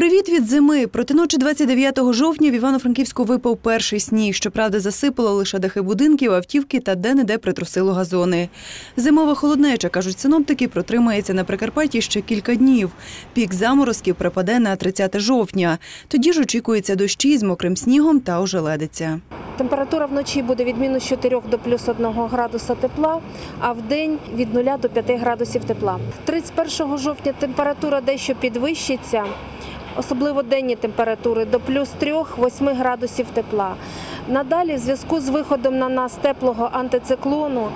Привіт від зими. Проти ночі 29 жовтня в Івано-Франківську випав перший сніг. Щоправда, засипало лише дахи будинків, автівки та де-не-де притрусило газони. Зимова холоднеча, кажуть синоптики, протримається на Прикарпатті ще кілька днів. Пік заморозків припаде на 30 жовтня. Тоді ж очікується дощі з мокрим снігом та ожеледиця. Температура вночі буде від мінус 4 до плюс 1 градуса тепла, а в день від 0 до 5 градусів тепла. 31 жовтня температура дещо підвищиться, особливо денні температури до плюс 3-8 градусів тепла. Надалі, в зв'язку з виходом на нас теплого антициклону,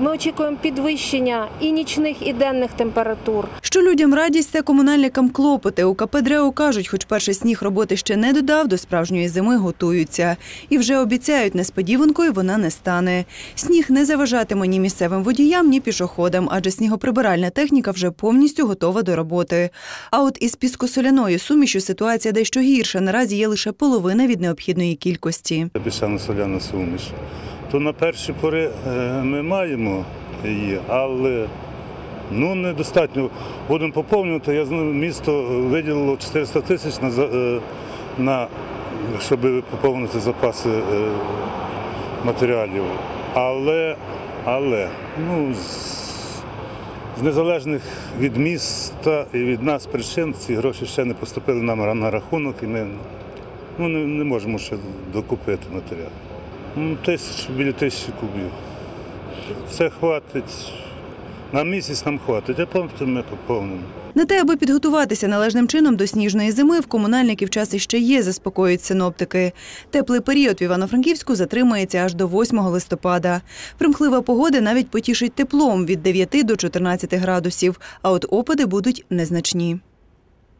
ми очікуємо підвищення і нічних, і денних температур. Що людям радість, та комунальникам клопоти. У КП «Дрео» кажуть, хоч перший сніг роботи ще не додав, до справжньої зими готуються. І вже обіцяють, несподіванкою вона не стане. Сніг не заважатиме ні місцевим водіям, ні пішоходам, адже снігоприбиральна техніка вже повністю готова до роботи. А от із піскосоляною сумішю ситуація дещо гірша. Наразі є лише половина від необхідної кількості. піщано соляна суміш. То на перші пори е, ми маємо її, але ну, недостатньо. Будемо поповнювати. Я знаю, місто виділило 400 тисяч на, е, на щоб поповнити запаси е, матеріалів. Але, але ну, з, з незалежних від міста і від нас причин ці гроші ще не поступили нам на рахунок, і ми ну, не, не можемо ще докупити матеріал. Ну, тисяч, біля тисячі кубів. Це хватить. На місяць нам хватить, а потім ми поповнимо. На те, аби підготуватися належним чином до сніжної зими, в комунальників час іще є, заспокоюють синоптики. Теплий період в Івано-Франківську затримається аж до 8 листопада. Примхлива погода навіть потішить теплом від 9 до 14 градусів, а от опади будуть незначні.